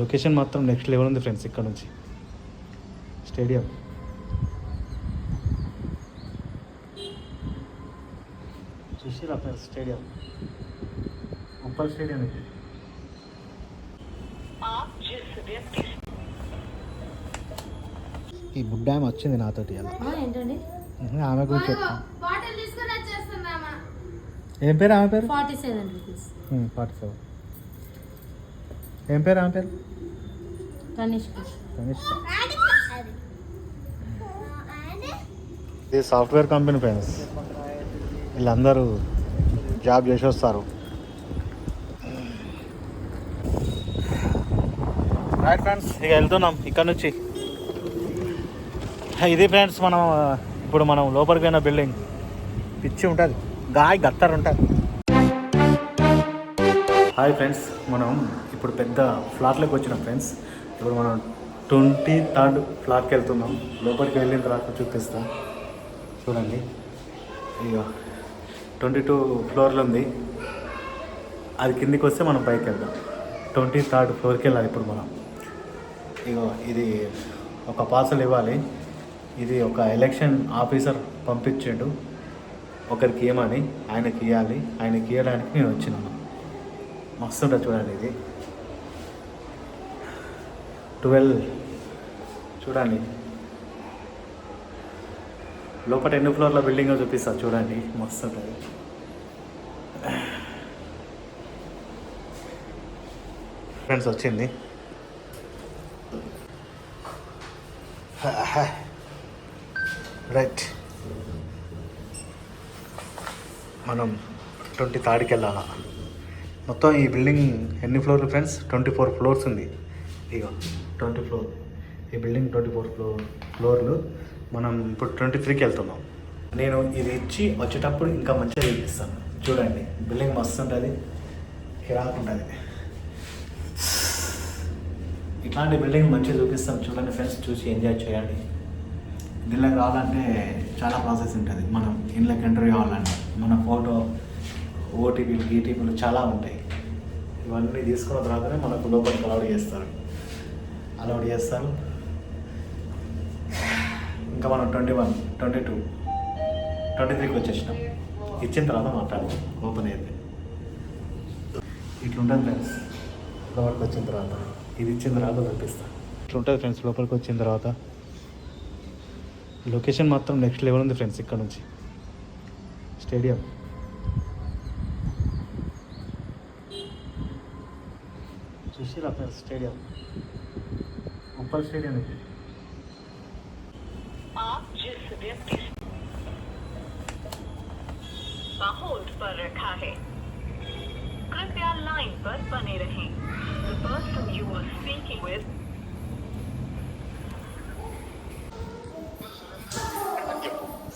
Location మాత్రం next level ఉంది friends ఇక్కడ నుంచి. స్టేడియం. చూసిరా ఫ్రెండ్స్ స్టేడియం. ఉప్పల్ స్టేడియం ఇది. ఈ బుడ్ డ్యామ్ వచ్చింది నాతోటి ఆమె గురించి చెప్తాను ఏం పేరు ఆమె పేరు? Forty seven forty seven. ఏం పేరు? ఆమె పేరు? ఇది సాఫ్ట్వేర్ కంపెనీ ఫ్రెండ్స్. వీళ్ళందరూ జాబ్ చేసి వస్తారు రైట్ ఫ్రెండ్స్ ఇక వెళ్తున్నాం ఇక్కడ నుంచి. ఇది ఫ్రెండ్స్ మనం ఇప్పుడు మనం లోపలికి పోయిన బిల్డింగ్. పిచ్చి ఉంటుంది. గాయ గత్తర్ ఉంటుంది. హాయ్ ఫ్రెండ్స్ మనం ఇప్పుడు పెద్ద ఫ్లాట్లోకి వచ్చినాం ఫ్రెండ్స్ ఇప్పుడు మనం ట్వంటీ థర్డ్ ఫ్లాట్కి వెళ్తున్నాం. లోపలికి వెళ్ళిన తర్వాత చూపిస్తా. చూడండి. ఇక ట్వంటీ టూ ఫ్లోర్లు ఉంది. అది కిందికి వస్తే మనం పైకి వెళ్దాం. ట్వంటీ థర్డ్ ఫ్లోర్కి వెళ్ళాలి ఇప్పుడు మనం. ఇగో ఇది ఒక పార్సల్ ఇవ్వాలి. ఇది ఒక ఎలక్షన్ ఆఫీసర్ పంపించిండు. ఒకరికి ఇవ్వమని ఆయనకి ఇవ్వాలి ఆయనకి ఇవ్వడానికి నేను వచ్చినాను. మస్తు ఉంటుంది చూడండి ఇది. ట్వెల్వ్. చూడండి. లోపల ఎన్ని ఫ్లోర్ల బిల్డింగ్ చూపిస్తా చూడండి. మస్తు ఉంటుంది. ఫ్రెండ్స్ వచ్చింది. రైట్ మనం ట్వంటీ థర్డ్కి వెళ్ళాలా? మొత్తం ఈ బిల్డింగ్ ఎన్ని ఫ్లోర్లు ఫ్రెండ్స్ ట్వంటీ ఫోర్ ఫ్లోర్స్ ఉంది. ఇక ట్వంటీ ఫ్లోర్ ఈ బిల్డింగ్ ట్వంటీ ఫోర్ ఫ్లోర్ ఫ్లోర్లు మనం ఇప్పుడు ట్వంటీ త్రీకి వెళ్తున్నాం. నేను ఇది ఇచ్చి వచ్చేటప్పుడు ఇంకా మంచిగా చూపిస్తాను. చూడండి బిల్డింగ్ మస్తు ఉంటుంది కిరాకు ఉంటుంది. ఇట్లాంటి బిల్డింగ్ మంచిగా చూపిస్తాను. చూడండి ఫ్రెండ్స్ చూసి ఎంజాయ్ చేయండి. దీనిలోకి రావాలంటే చాలా ప్రాసెస్ ఉంటుంది. మనం ఇంట్లోకి ఎంటర్ కావాలంటే మన ఫోటో ఓటీపీలు ఈటీపీలు చాలా ఉంటాయి. ఇవన్నీ తీసుకున్న తర్వాతనే మనకు లోపలికి అలౌడ్ చేస్తారు. అలౌడ్ చేస్తారు ఇంకా మనం twenty one twenty two twenty త్రీకి వచ్చేసినాం. ఇచ్చిన తర్వాత మాట్లాడదాం. ఓపెన్ అయితే. ఇట్లుంటుంది ఫ్రెండ్స్. లోపలికి వచ్చిన తర్వాత. ఇది ఇచ్చిన తర్వాత చూపిస్తా. ఇట్లుంటుంది ఫ్రెండ్స్ లోపలికి వచ్చిన తర్వాత. లొకేషన్ మాత్రం నెక్స్ట్ లెవెల్ ఉంది ఫ్రెండ్స్ ఇక్కడ నుంచి. స్టేడియం. చూసిరా ఫ్రెండ్స్ స్టేడియం. ఉప్పల్ స్టేడియం ఇది आप जिस व्यक्ति का होल्ड पर रखा है कृपया लाइन पर बने रहें The person you are speaking with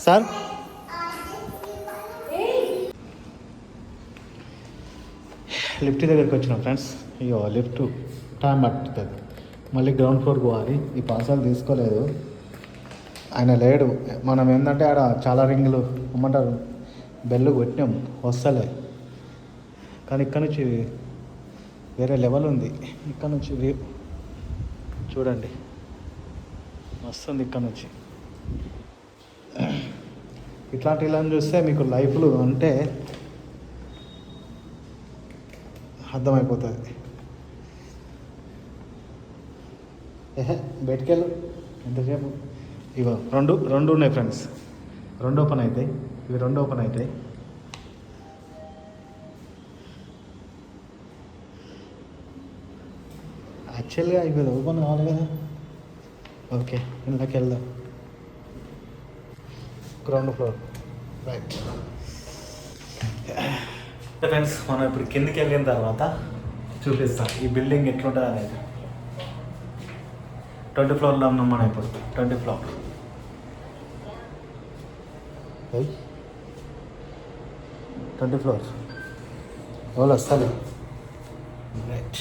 sir lift దగ్గరికి వచ్చినాం ఫ్రెండ్స్ ఇగో లిఫ్ట్ టైం పట్టుతుంది మళ్ళీ గ్రౌండ్ ఫ్లోర్కి పోవాలి. ఈ పార్సల్ తీసుకోలేదు. ఆయన లేడు. మనం ఏంటంటే ఆడ చాలా రింగులు ఏమంటారు బెల్లు కొట్టినాం. వస్తలే. కానీ ఇక్కడ నుంచి వేరే లెవెల్ ఉంది. ఇక్కడ నుంచి వ్యూ చూడండి. వస్తుంది ఇక్కడ నుంచి. ఇట్లాంటి ఇలా చూస్తే మీకు లైఫ్లు అంటే అర్థమైపోతుంది బయటకెళ్ళు. ఎంతసేపు ఇగో రెండు రెండు ఉన్నాయి ఫ్రెండ్స్. రెండు ఓపెన్ అవుతాయి ఇవి రెండు ఓపెన్ అవుతాయి యాక్చువల్గా ఇవి ఓపెన్ కావాలి కదా. ఓకే ఇందులోకి వెళ్దాం గ్రౌండ్ ఫ్లోర్. రైట్. ఫ్రెండ్స్ మనం ఇప్పుడు కిందికి వెళ్ళిన తర్వాత చూపిస్తాం. ఈ బిల్డింగ్ ఎట్లుంటుంది అనేది ట్వంటీ ఫ్లోర్లో ఉన్నాం మనం ఇప్పుడు. Twenty floor. ట్వంటీ ఫ్లోర్ వాళ్ళు వస్తారు రైట్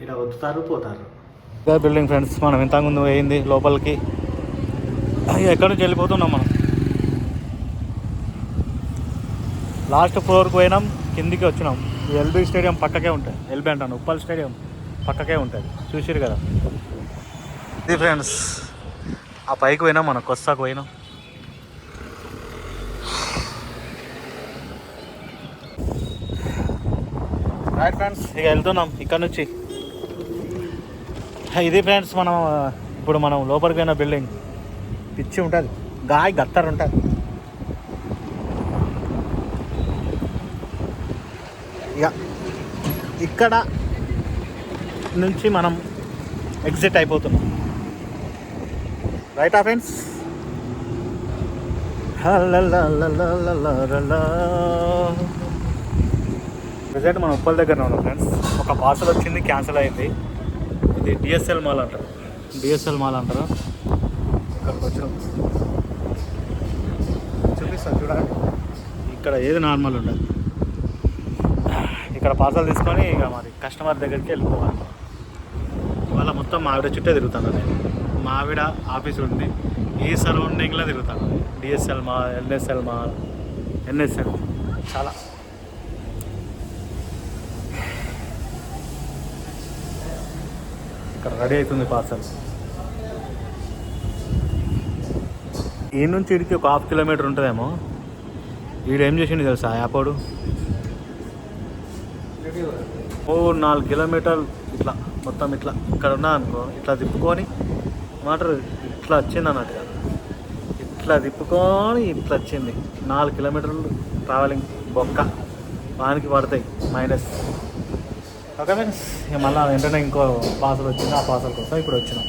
ఇక్కడ వస్తుతారు పోతారు. బిల్డింగ్ ఫ్రెండ్స్ మనం ఇంత ముందు పోయింది లోపలికి. ఎక్కడి నుంచి వెళ్ళిపోతున్నాం మనం? లాస్ట్ ఫ్లోర్కి పోయినాం కిందికి వచ్చినాం. ఎల్బీ స్టేడియం పక్కకే ఉంటుంది ఎల్బీ అంటాను ఉప్పల్ స్టేడియం పక్కకే ఉంటుంది చూసిరు కదా? ఇది ఫ్రెండ్స్ ఆ పైకి పోయినాం మన కొస్సాకు పోయినాం. రైట్ ఫ్రెండ్స్ ఇక వెళ్తున్నాం ఇక్కడ నుంచి. ఇది ఫ్రెండ్స్ మనం ఇప్పుడు మనం లోపలికి పోయిన బిల్డింగ్. పిచ్చి ఉంటుంది. గాయ గత్తర్ ఉంటుంది. ఇక్కడ నుంచి మనం ఎగ్జిట్ అయిపోతున్నాం. రైట్ ఫ్రెండ్స్ ప్రజెంట్ మనం ఉప్పల్ దగ్గర ఉన్నాం ఫ్రెండ్స్ ఒక పార్సల్ వచ్చింది క్యాన్సిల్ అయింది. ఇది డిఎస్ఎల్ మాల్ అంటారు డిఎస్ఎల్ మాల్ అంటారు? ఇక్కడికి వచ్చినాం చూపిస్తాను చూడండి ఇక్కడ ఏది నార్మల్ ఉండదు. ఇక్కడ పార్సల్ తీసుకొని ఇక మరి కస్టమర్ దగ్గరికి వెళ్ళిపోవాలి. ఇవాళ మొత్తం మావిడ చుట్టే తిరుగుతాను నేను. మావిడ ఆఫీస్ ఉంది. ఈ సరౌండింగ్లో తిరుగుతాను. డిఎస్ఎల్ మా ఎన్ఎస్ఎల్ మా ఎన్ఎస్ఎల్ చాలా. ఇక్కడ రెడీ అవుతుంది పార్సల్. ఈ నుంచి ఇడికి ఒక హాఫ్ కిలోమీటర్ ఉంటుందేమో. వీడు ఏం చేసిండు తెలుసా యాపోడు ఓ నాలుగు కిలోమీటర్లు ఇట్లా మొత్తం ఇట్లా ఇక్కడ ఉన్నా అనుకో ఇట్లా తిప్పుకొని మాటర్ ఇట్లా వచ్చింది అన్నట్టుగా ఇట్లా తిప్పుకొని ఇట్లా వచ్చింది. నాలుగు కిలోమీటర్లు ట్రావెలింగ్ బొక్క. వానికి పడతాయి మైనస్ ఓకే మీన్స్ ఇక మళ్ళీ వెంటనే ఇంకో పార్సల్ వచ్చింది. ఆ పార్సల్ కోసం ఇప్పుడు వచ్చినాం.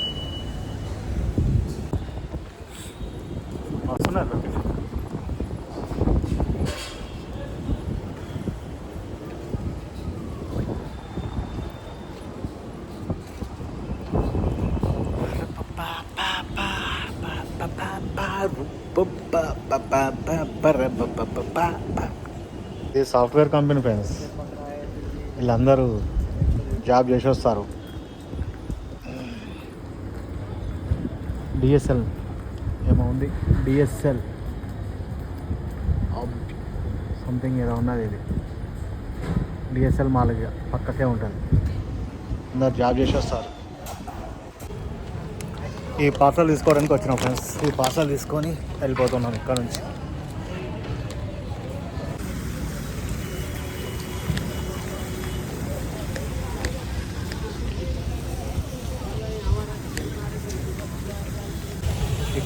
వస్తున్నారు లొకేషన్ ఇది సాఫ్ట్వేర్ కంపెనీ ఫ్రెండ్స్. వీళ్ళందరూ జాబ్ చేసి వస్తారు డిఎస్ఎల్. ఏమో ఉంది డిఎస్ఎల్ సంథింగ్ ఏదో ఉన్నది ఇది. డిఎస్ఎల్ మాల్గా పక్కకే ఉంటుంది. అందరు జాబ్ చేసి వస్తారు ఈ పార్సల్ తీసుకోవడానికి వచ్చినాం ఫ్రెండ్స్. ఈ పార్సల్ తీసుకొని వెళ్ళిపోతున్నాం ఇక్కడ నుంచి.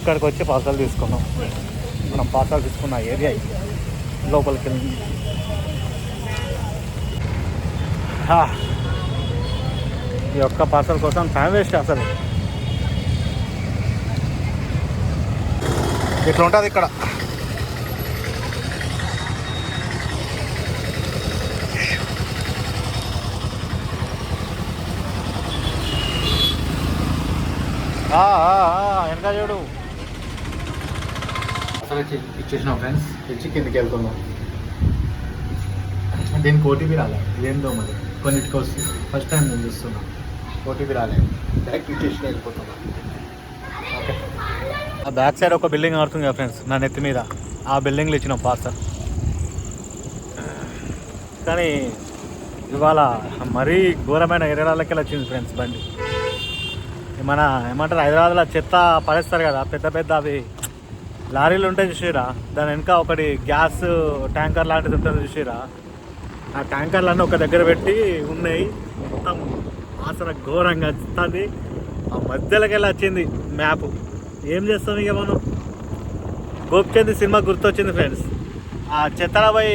ఇక్కడికి వచ్చి పార్సల్ తీసుకున్నాం. మనం పార్సల్ తీసుకున్న ఏరియా లోపలికి వెళ్ళి. ఈ ఒక్క పార్సల్ కోసం టైం వేస్ట్ అసలు. ఇట్లా ఉంటుంది ఇక్కడ. వెనక చూడు. అసలు ఇచ్చేసినాం ఫ్రెండ్స్ ఇచ్చి కిందికి వెళ్తున్నాం దీనికి ఓటీపీ రాలే. ఇదేందో మరి? కొన్నిటికి వస్తుంది ఫస్ట్ టైం నేను చూస్తున్నా. ఓటీపీ రాలే. డైరెక్ట్ ఇచ్చేసి వెళ్ళిపోతున్నా. ఓకే ఆ బ్యాక్ సైడ్ ఒక బిల్డింగ్ ఆడుతుంది కదా ఫ్రెండ్స్ నా నెత్తి మీద. ఆ బిల్డింగ్లో ఇచ్చినాం పార్సల్ కానీ ఇవాళ మరీ ఘోరమైన ఎరడాలకి వచ్చింది ఫ్రెండ్స్ బండి. మన ఏమంటారు? హైదరాబాద్లో చెత్త పడేస్తారు కదా పెద్ద పెద్ద అవి. లారీలు ఉంటాయి చూసిరా. దాని వెనక ఒకటి గ్యాస్ ట్యాంకర్ లాంటిది ఉంటుంది చూసిరా. ఆ ట్యాంకర్లన్నీ ఒక దగ్గర పెట్టి ఉన్నాయి. మొత్తం ఆసర ఘోరంగా వస్తుంది. ఆ మధ్యలోకి వెళ్ళి వచ్చింది మ్యాప్. ఏం చేస్తాం ఇక మనం? గోపిచంద్ సినిమా గుర్తొచ్చింది ఫ్రెండ్స్. ఆ చెత్తలపై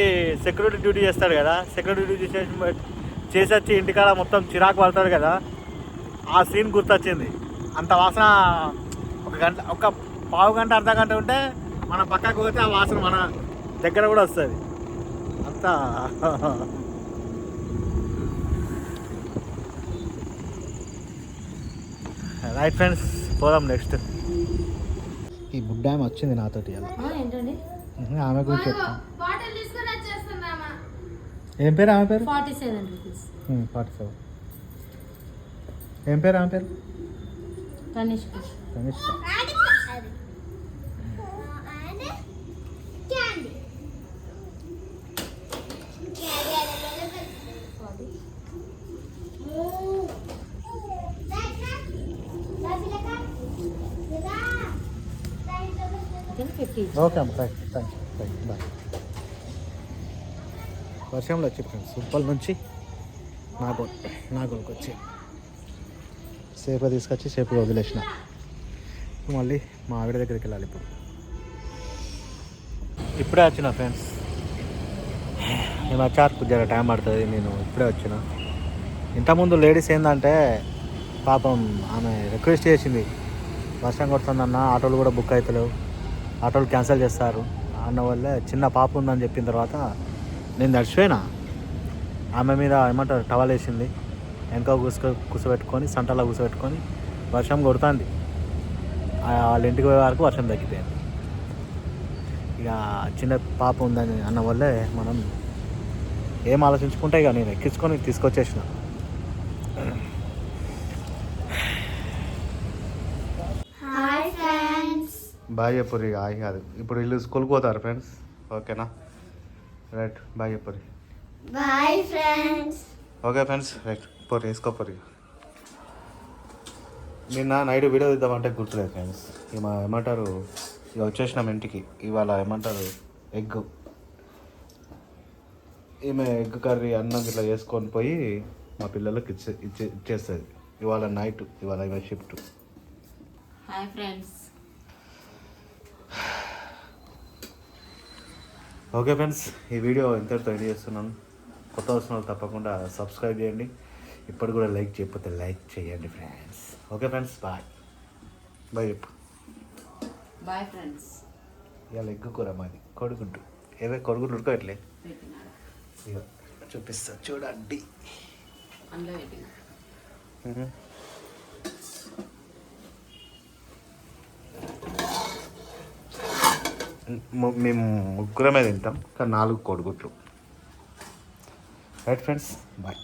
సెక్యూరిటీ డ్యూటీ చేస్తాడు కదా. సెక్యూరిటీ డ్యూటీ చేసి చేసి వచ్చి ఇంటికాడ మొత్తం చిరాకు పడతాడు కదా. ఆ సీన్ గుర్తొచ్చింది. అంత వాసన ఒక గంట ఒక పావు గంట అర్ధ గంట ఉంటే మన పక్కకు పోతే ఆ వాసన మన దగ్గర కూడా వస్తుంది. అంతా. రైట్ ఫ్రెండ్స్ పోదాం నెక్స్ట్. ఈ బుడ్డ ఆమె వచ్చింది నాతోటి అలా ఆ, ఏంటండి? ఆమె గురించి చెప్తాను. వచ్చేస్తుందామా ఏం పేరు ఆమె పేరు? Forty seven rupees. Forty seven. ఏం పేరు ఆమె పేరు? కనిష్క కనిష్క ఇచ్చి ఓకే అమ్మ right thank you right bye వర్షంలో వచ్చి ఫ్రెండ్స్ ఉప్పల్ నుంచి నాగోల్ నాగోల్కి వచ్చి. సేఫ్గా తీసుకొచ్చి సేఫ్గా వదిలేసిన. మళ్ళీ మా ఆవిడ దగ్గరికి వెళ్ళాలి ఇప్పుడు. ఇప్పుడే వచ్చిన ఫ్రెండ్స్. నేను వచ్చారు జర టైం పడుతుంది నేను ఇప్పుడే వచ్చిన. ఇంతకుముందు లేడీస్ ఏంటంటే పాపం ఆమె రిక్వెస్ట్ చేసింది వర్షం కొడుతుందన్న ఆటోలు కూడా బుక్ అవుతలేవు ఆటోలు క్యాన్సిల్ చేస్తారు. అన్న వల్లే చిన్న పాప ఉందని చెప్పిన తర్వాత నేను తడిచిపోయినా ఆమె మీద ఏమంటారు టవల్ వేసింది. వెనక కూసుక కూసబెట్టుకొని సంటలో కూసబెట్టుకొని వర్షం కొడుతుంది. వాళ్ళ ఇంటికి పోయే వరకు వర్షం తగ్గిపోయింది. ఇక చిన్న పాప ఉందని అన్న వల్లే మనం ఏం ఆలోచించుకుంటే ఇక నేను ఎక్కించుకొని తీసుకొచ్చేసిన హాయ్ ఫ్రెండ్స్ బాయ్ చెప్పుర్రి ఇక ఆగి కాదు. ఇప్పుడు వీళ్ళు స్కూల్కి పోతారు ఫ్రెండ్స్ ఓకేనా? రైట్ బాయ్ చెప్పుర్రి bye friends okay friends right పోరు. వేసుకోపోరు నిన్న నైట్ వీడియో తీద్దామంటే గుర్తులేదు ఫ్రెండ్స్ ఇక మా ఏమంటారు ఇక వచ్చేసినాం ఇంటికి. ఇవాళ ఏమంటారు ఎగ్. ఈమె ఎగ్ కర్రీ అన్నం ఇట్లా చేసుకొని పోయి మా పిల్లలకి ఇచ్చే ఇచ్చే ఇచ్చేస్తుంది. ఇవాళ నైట్ ఇవాళ ఇవాళ shift. Hi friends okay friends ఈ వీడియో ఇంతటితో ఎండ్ చేస్తున్నాను. కొత్త వస్తున్న వాళ్ళు తప్పకుండా సబ్స్క్రైబ్ చేయండి. ఇప్పుడు కూడా లైక్ చేయకపోతే లైక్ చేయండి friends okay friends bye bye చెప్పు. బాయ్ ఫ్రెండ్స్ ఇవాళ ఎగ్గు కూర మాది కొడుకుంటు ఏవే కొడుకుంటు ఇక చూపిస్తా చూడండి. అందులో పెట్టిన ము- మేము ముగ్గురమే తింటాం. కానీ నాలుగు కొడుగుట్లు రైట్ ఫ్రెండ్స్ బాయ్